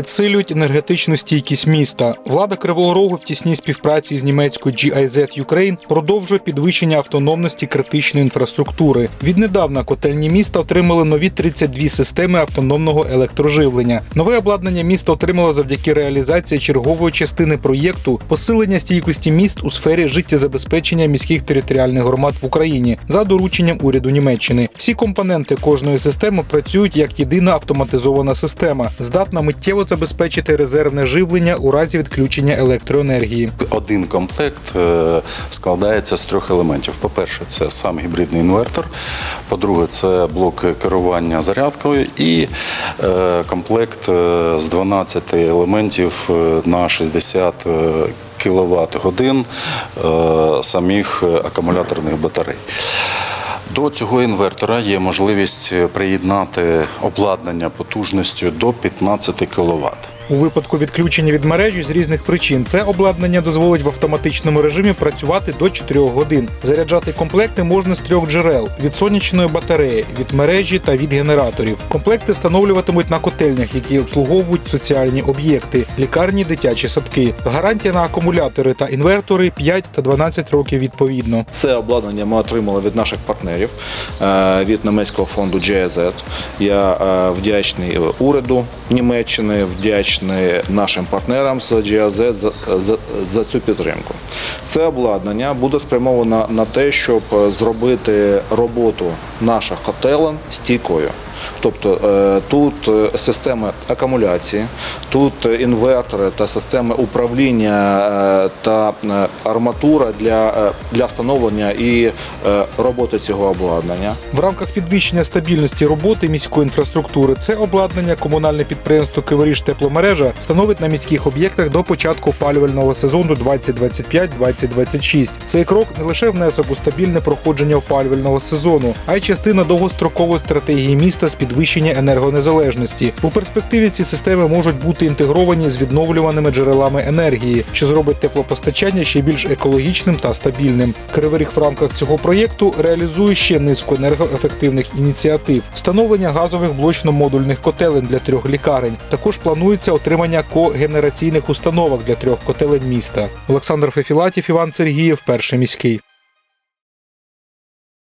підсилюють енергетичну стійкість міста. Влада Кривого Рогу в тісній співпраці з німецькою GIZ Ukraine продовжує підвищення автономності критичної інфраструктури. Віднедавна котельні міста отримали нові 32 системи автономного електроживлення. Нове обладнання місто отримало завдяки реалізації чергової частини проєкту посилення стійкості міст у сфері життєзабезпечення міських територіальних громад в Україні за дорученням уряду Німеччини. Всі компоненти кожної системи працюють як єдина автоматизована система, здатна миттєво забезпечити резервне живлення у разі відключення електроенергії. Один комплект е, складається з трьох елементів. По-перше, це сам гібридний інвертор. По-друге, це блок керування зарядкою і е, комплект е, з 12 елементів на 60 кВт годин самих акумуляторних батарей. До цього інвертора є можливість приєднати обладнання потужністю до 15 кВт. У випадку відключення від мережі з різних причин це обладнання дозволить в автоматичному режимі працювати до 4 годин. Заряджати комплекти можна з трьох джерел: від сонячної батареї, від мережі та від генераторів. Комплекти встановлюватимуть на котельнях, які обслуговують соціальні об'єкти, лікарні, дитячі садки. Гарантія на акумулятори та інвертори 5 та 12 років відповідно. Це обладнання ми отримали від наших партнерів е, від німецького фонду GIZ. Я е, вдячний уряду Німеччини, вдячний нашим партнерам з GIZ за, за, цю підтримку. Це обладнання буде спрямовано на те, щоб зробити роботу наших котелень стійкою. Тобто е, тут е, системи акумуляції, тут інвертори та системи управління е, та е, арматура для, е, для встановлення і е, роботи цього обладнання. В рамках підвищення стабільності роботи міської інфраструктури це обладнання комунальне підприємство Криворіж тепломережа встановить на міських об'єктах до початку опалювального сезону 2025-2026. Цей крок не лише внесок у стабільне проходження опалювального сезону, а й частина довгострокової стратегії міста з підвищення енергонезалежності. У перспективі ці системи можуть бути інтегровані з відновлюваними джерелами енергії, що зробить теплопостачання ще більш екологічним та стабільним. Кривий Ріг в рамках цього проєкту реалізує ще низку енергоефективних ініціатив: встановлення газових блочно-модульних котелень для трьох лікарень. Також планується отримання когенераційних установок для трьох котелень міста. Олександр Фефілатів, Іван Сергієв, перший міський.